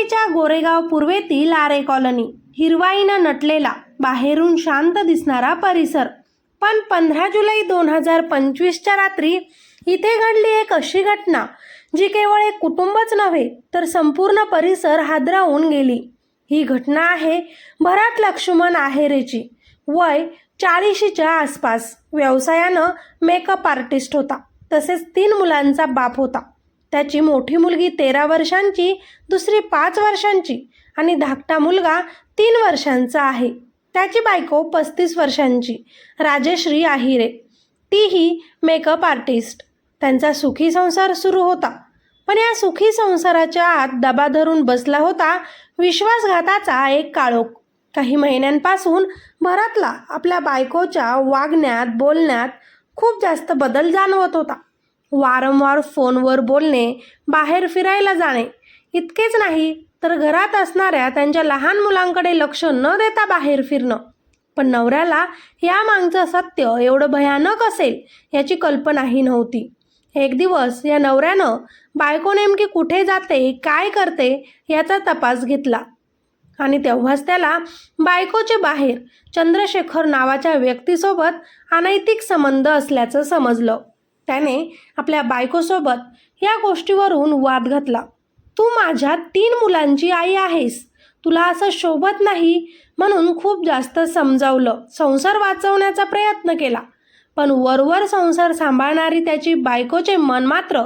मुंबईच्या गोरेगाव पूर्वेतील आरे कॉलनी. हिरवाईनं नटलेला बाहेरून शांत दिसणारा परिसर. पण पंधरा जुलै दोन हजार पंचवीसच्या रात्री इथे घडली एक अशी घटना जी केवळ एक कुटुंबच नव्हे तर संपूर्ण परिसर हादरावून गेली. ही घटना आहे भरत लक्ष्मण आहेरेची. वय चाळीशीच्या आसपास. व्यवसायानं मेकअप आर्टिस्ट होता. तसेच तीन मुलांचा बाप होता. त्याची मोठी मुलगी तेरा वर्षांची दुसरी पाच वर्षांची आणि धाकटा मुलगा तीन वर्षांचा आहे. त्याची बायको पस्तीस वर्षांची राजेश्री आहिरे तीही मेकअप आर्टिस्ट त्यांचा सुखी संसार सुरू होता. पण या सुखी संसाराच्या आत दबा धरून बसला होता विश्वासघाताचा एक काळोख. काही महिन्यांपासून भरतला आपल्या बायकोच्या वागण्यात बोलण्यात खूप जास्त बदल जाणवत होता. वारंवार फोनवर बोलणे बाहेर फिरायला जाणे इतकेच नाही तर घरात असणाऱ्या त्यांच्या लहान मुलांकडे लक्ष न देता बाहेर फिरणं. पण नवऱ्याला या मागचं सत्य एवढं भयानक असेल याची कल्पनाही नव्हती. एक दिवस या नवऱ्यानं बायको नेमकी कुठे जाते काय करते याचा तपास घेतला. आणि तेव्हाच त्याला बायकोचे बाहेर चंद्रशेखर नावाच्या व्यक्तीसोबत अनैतिक संबंध असल्याचं समजलं. त्याने आपल्या बायकोसोबत या गोष्टीवरून वाद घातला. तू माझ्या तीन मुलांची आई आहेस. तुला असं शोभत नाही म्हणून खूप जास्त समजावलं. संसार वाचवण्याचा प्रयत्न केला. पण वरवर संसार सांभाळणारी त्याची बायकोचे मन मात्र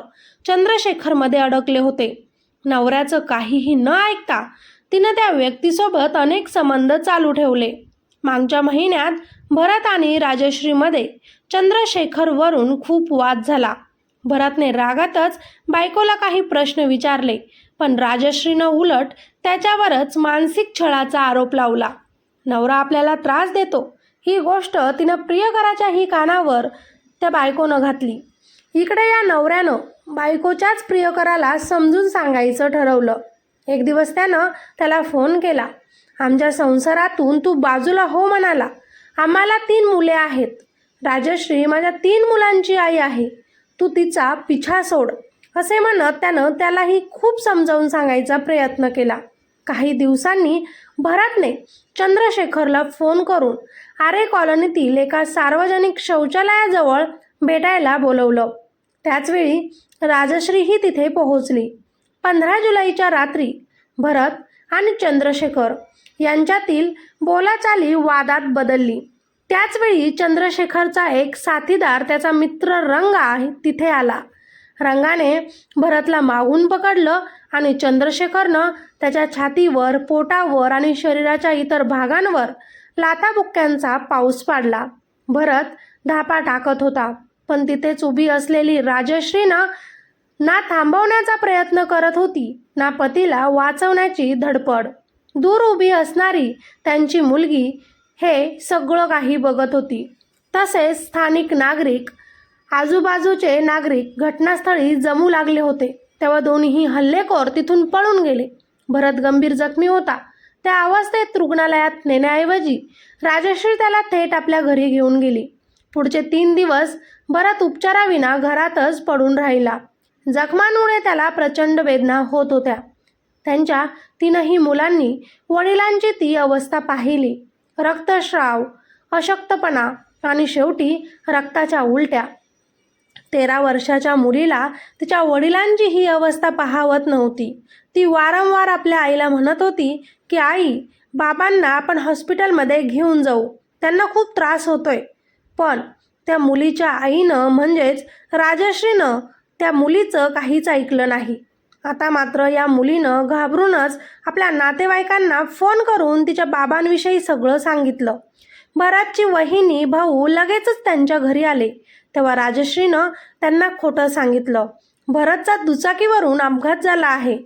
चंद्रशेखरमध्ये अडकले होते. नवऱ्याचं काहीही न ऐकता तिनं त्या व्यक्तीसोबत अनेक संबंध चालू ठेवले. मागच्या महिन्यात भरत आणि राजश्रीमध्ये चंद्रशेखरवरून खूप वाद झाला. भरतने रागातच बायकोला काही प्रश्न विचारले पण राजश्रीनं उलट त्याच्यावरच मानसिक छळाचा आरोप लावला. नवरा आपल्याला त्रास देतो ही गोष्ट तिनं प्रियकराच्याही कानावर त्या बायकोनं घातली. इकडे या नवऱ्यानं बायकोच्याच प्रियकराला समजून सांगायचं ठरवलं. एक दिवस त्यानं त्याला फोन केला. आमच्या संसारातून तू बाजूला हो म्हणाला. आम्हाला तीन मुले आहेत. राजश्री माझ्या तीन मुलांची आई आहे. तू तिचा पिछा सोड. असे म्हणत त्यानं त्यालाही खूप समजावून सांगायचा प्रयत्न केला. काही दिवसांनी भरतने चंद्रशेखरला फोन करून आरे कॉलनीतील एका सार्वजनिक शौचालयाजवळ भेटायला बोलवलं. त्याचवेळी राजश्रीही तिथे पोहोचली. पंधरा जुलैच्या रात्री भरत आणि चंद्रशेखर यांच्यातील बोलाचाली वादात बदलली. त्याचवेळी चंद्रशेखरचा एक साथीदार त्याचा मित्र रंगा तिथे आला. रंगाने भरतला मागून पकडलं आणि चंद्रशेखरनं त्याच्या छातीवर पोटावर आणि शरीराच्या इतर भागांवर लाथाबुक्क्यांचा पाऊस पाडला. भरत धापा टाकत होता पण तिथेच उभी असलेली राजश्रीनं ना थांबवण्याचा प्रयत्न करत होती ना पतीला वाचवण्याची धडपड. दूर उभी असणारी त्यांची मुलगी हे सगळं काही बघत होती. तसेच स्थानिक नागरिक आजूबाजूचे नागरिक घटनास्थळी जमू लागले होते. तेव्हा दोन्ही हल्लेखोर तिथून पळून गेले. भरत गंभीर जखमी होता. त्या अवस्थेत रुग्णालयात नेण्याऐवजी राजश्री त्याला थेट आपल्या घरी घेऊन गेली. पुढचे तीन दिवस भरत उपचाराविना घरातच पडून राहिला. जखमांमुळे त्याला प्रचंड वेदना होत होत्या. त्यांच्या तीनही मुलांनी वडिलांची ती अवस्था पाहिली. रक्तस्राव अशक्तपणा आणि शेवटी रक्ताच्या उलट्या. तेरा वर्षाच्या मुलीला तिच्या वडिलांची ही अवस्था पाहावत नव्हती. ती वारंवार आपल्या आईला म्हणत होती की आई बाबांना आपण हॉस्पिटलमध्ये घेऊन जाऊ. त्यांना खूप त्रास होतोय. पण त्या मुलीच्या आईनं म्हणजेच राजश्रीनं त्या मुलीचं काहीच ऐकलं नाही. आता मात्र या मुलीनं घाबरूनच आपल्या नातेवाईकांना फोन करून तिच्या बाबांविषयी सगळं सांगितलं. भरतची वहिनी भाऊ लगेचच त्यांच्या घरी आले. तेव्हा राजश्रीनं त्यांना खोटं सांगितलं. भरतचा दुचाकीवरून अपघात झाला आहे.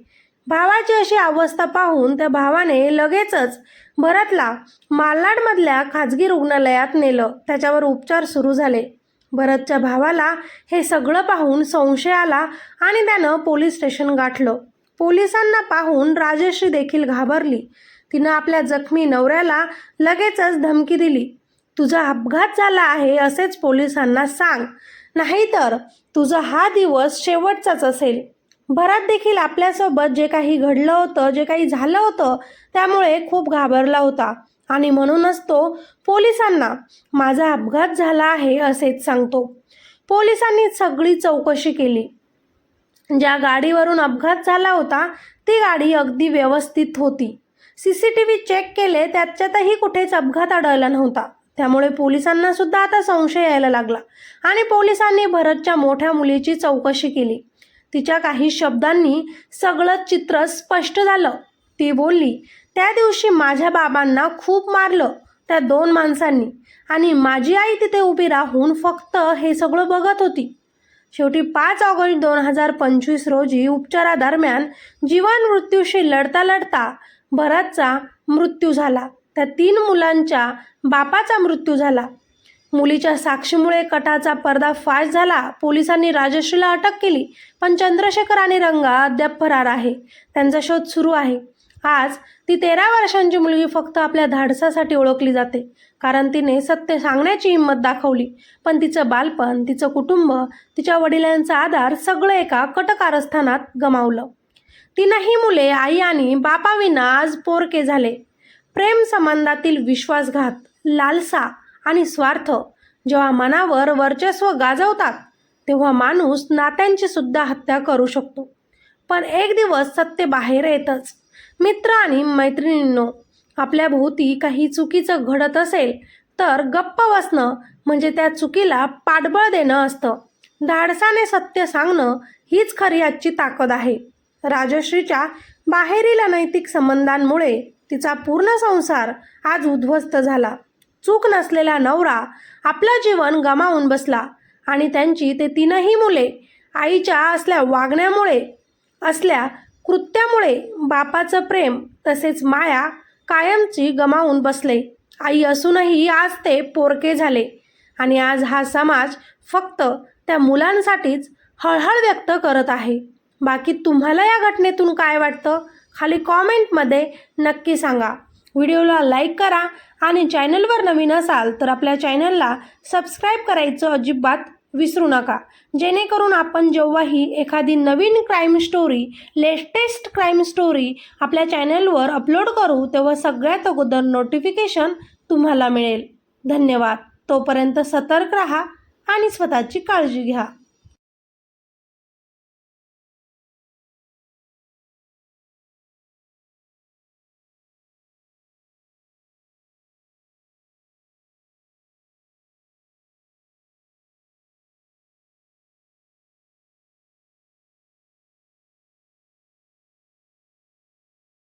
भावाची अशी अवस्था पाहून त्या भावाने लगेचच भरतला मालाडमधल्या खाजगी रुग्णालयात नेलं. त्याच्यावर उपचार सुरू झाले. भरतच्या भावाला हे सगळं पाहून संशय आला आणि त्यानं पोलीस स्टेशन गाठलं. पोलिसांना पाहून राजश्री देखील घाबरली. तिनं आपल्या जखमी नवऱ्याला लगेचच धमकी दिली. तुझा अपघात झाला आहे असेच पोलिसांना सांग. नाहीतर तुझा हा दिवस शेवटचाच असेल. भरत देखील आपल्यासोबत जे काही घडलं होतं जे काही झालं होतं त्यामुळे खूप घाबरला होता. आणि म्हणूनच तो पोलिसांना माझा अपघात झाला आहे असेच सांगतो. पोलिसांनी सगळी चौकशी केली. ज्या गाडीवरून अपघात झाला होता ती गाडी अगदी व्यवस्थित होती. C C T V check केले त्याच्यातही कुठेच अपघात आढळला नव्हता. त्यामुळे पोलिसांना सुद्धा आता संशय यायला लागला आणि पोलिसांनी भरतच्या मोठ्या मुलीची चौकशी केली. तिच्या काही शब्दांनी सगळं चित्र स्पष्ट झालं. ती बोलली त्या दिवशी माझ्या बाबांना खूप मारलं त्या दोन माणसांनी आणि माझी आई तिथे उभी राहून फक्त हे सगळं बघत होती. शेवटी पाच ऑगस्ट दोन हजार पंचवीस रोजी उपचारादरम्यान जीवन मृत्यूशी लढता लढता भरतचा मृत्यू झाला. त्या तीन मुलांच्या बापाचा मृत्यू झाला. मुलीच्या साक्षीमुळे कटाचा पडदा फाश झाला. पोलिसांनी राजश्रीला अटक केली पण चंद्रशेखर आणि रंगा अद्याप फरार आहे. त्यांचा शोध सुरू आहे. आज ती तेरा वर्षांची मुलगी फक्त आपल्या धाडसासाठी ओळखली जाते. कारण तिने सत्य सांगण्याची हिंमत दाखवली. पण तिचं बालपण तिचं कुटुंब तिच्या वडिलांचा आधार सगळं एका कटकारस्थानात गमावलं. तीनही मुले आई आणि बापाविना आज पोरके झाले. प्रेम संबंधातील विश्वासघात लालसा आणि स्वार्थ जेव्हा मनावर वर्चस्व गाजवतात तेव्हा माणूस नात्यांची सुद्धा हत्या करू शकतो. पण एक दिवस सत्य बाहेर येतच. मित्र आणि मैत्रिणींनो आपल्या भोवती काही चुकीचं घडत असेल तर गप्प बसणं म्हणजे त्या चुकीला पाठबळ देणं असतं. धाडसाने सत्य सांगणं हीच खरी आजची ताकद आहे. राजश्रीच्या बाहेरील अनैतिक संबंधांमुळे तिचा पूर्ण संसार आज उद्ध्वस्त झाला. चूक नसलेला नवरा आपलं जीवन गमावून बसला आणि त्यांची ते तीनही मुले आईच्या असल्या वागण्यामुळे असल्या कृत्यामुळे बापाचं प्रेम तसेच माया कायमची गमावून बसले. आई असूनही आज ते पोरके झाले आणि आज हा समाज फक्त त्या मुलांसाठीच हळहळ व्यक्त करत आहे. बाकी तुम्हाला या घटनेतून काय वाटतं? खाली कॉमेंटमध्ये नक्की सांगा. व्हिडिओला लाईक करा आणि चॅनलवर नवीन असाल तर आपल्या चॅनलला सबस्क्राईब करायचं अजिबात विसरू नका. जेणेकरून आपण जेव्हाही एखादी नवीन crime story latest crime story आपल्या चॅनलवर अपलोड करू तेव्हा सगळ्यात अगोदर नोटिफिकेशन तुम्हाला मिळेल. धन्यवाद. तोपर्यंत सतर्क राहा आणि स्वतःची काळजी घ्या.